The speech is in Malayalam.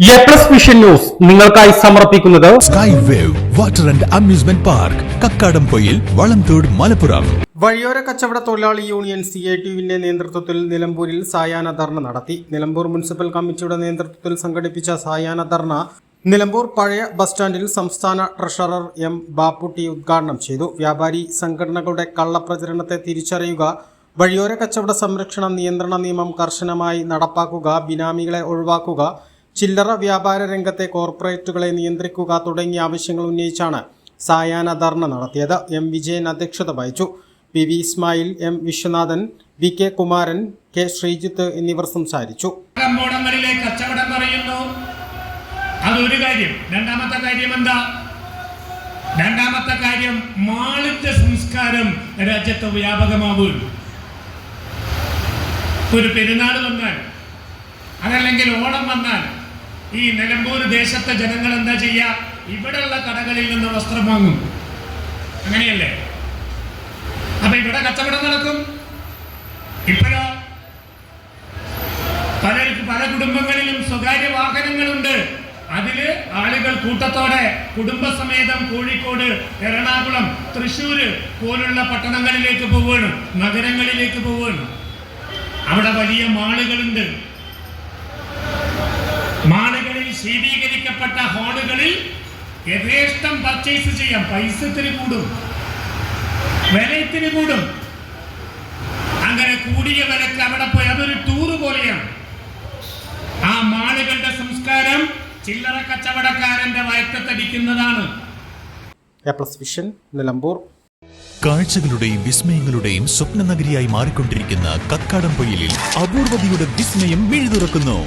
എ പ്ലസ് വിഷൻ ന്യൂസ് നിങ്ങൾക്കായി സമർപ്പിക്കുന്നത് sky wave water and amusement park Kakkadampoyil Valamthode Malappuram. വഴിയോര കച്ചവട തൊഴിലാളി യൂണിയൻ സി ഐ ടിയുവിന്റെ നേതൃത്വത്തിൽ നിലമ്പൂരിൽ സായാഹ്ന ധർണ നടത്തി. നിലമ്പൂർ മുനിസിപ്പൽ കമ്മിറ്റിയുടെ നേതൃത്വത്തിൽ സംഘടിപ്പിച്ച സായാഹ്ന ധർണ നിലമ്പൂർ പഴയ ബസ് സ്റ്റാൻഡിൽ സംസ്ഥാന ട്രഷറർ എം ബാപ്പുട്ടി ഉദ്ഘാടനം ചെയ്തു. വ്യാപാരി സംഘടനകളുടെ കള്ളപ്രചരണത്തെ തിരിച്ചറിയുക വഴിയോര കച്ചവട സംരക്ഷണ നിയന്ത്രണ നിയമം കർശനമായി നടപ്പാക്കുക ബിനാമികളെ ഒഴിവാക്കുക ചില്ലറ വ്യാപാര രംഗത്തെ കോർപ്പറേറ്റുകളെ നിയന്ത്രിക്കുക തുടങ്ങിയ ആവശ്യങ്ങൾ ഉന്നയിച്ചാണ് സായാഹ്ന ധർണ നടത്തിയത്. എം. വിജയൻ അധ്യക്ഷത വഹിച്ചു. P. V. Ismail M. Viswanathan V. K. Kumaran K. Sreejith എന്നിവർ സംസാരിച്ചു. കമ്പോളങ്ങളിലെ കച്ചവടം പറയുന്നു. അതൊരു കാര്യം. രണ്ടാമത്തെ കാര്യം എന്താ? രണ്ടാമത്തെ കാര്യം മാളിന്റെ സംസ്കാരം രാജ്യത്ത് വ്യാപകമാവുകയാണ്. ഒരു പെരുന്നാൾ വന്നാൽ അതല്ലെങ്കിൽ ഓണം വന്നാൽ ഈ നിലമ്പൂർ ദേശത്തെ ജനങ്ങൾ എന്താ ചെയ്യുക ഇവിടെയുള്ള കടകളിൽ നിന്ന് വസ്ത്രം വാങ്ങും. അങ്ങനെയല്ലേ? അപ്പൊ ഇവിടെ കച്ചവടം നടക്കും. ഇപ്പോഴോ പലർക്ക് പല കുടുംബങ്ങളിലും സ്വകാര്യ വാഹനങ്ങളുണ്ട്. അതിൽ ആളുകൾ കൂട്ടത്തോടെ കുടുംബസമേതം കോഴിക്കോട് എറണാകുളം തൃശ്ശൂര് പോലുള്ള പട്ടണങ്ങളിലേക്ക് പോവുകയാണ് നഗരങ്ങളിലേക്ക് പോവുകയാണ്. അവിടെ വലിയ മാളുകളുണ്ട്. ശീതീകരിക്കപ്പെട്ട ഹോളുകളിൽ യഥേഷ്ടം പർച്ചേസ് ചെയ്യാം. പൈസ ഇത്തിരി കൂടും. വില ഇത്തിരി കൂടും. അങ്ങനെ കൂടിയ വിലക്ക് അവിടെ പോയി. അതൊരു ടൂറ് പോലെയാണ്. ആ മാളുകളുടെ സംസ്കാരം ചില്ലറ കച്ചവടക്കാരന്റെ വയറ്റത്തടിക്കുന്നതാണ്. പ്ലസ് വിഷൻ നിലമ്പൂർ കാഴ്ചകളുടെയും വിസ്മയങ്ങളുടെയും സ്വപ്ന നഗരിയായി മാറിക്കൊണ്ടിരിക്കുന്ന കക്കാടം പൊയിലിൽ അപൂർവതയുടെ വിസ്മയം മിഴുതുറക്കുന്നു.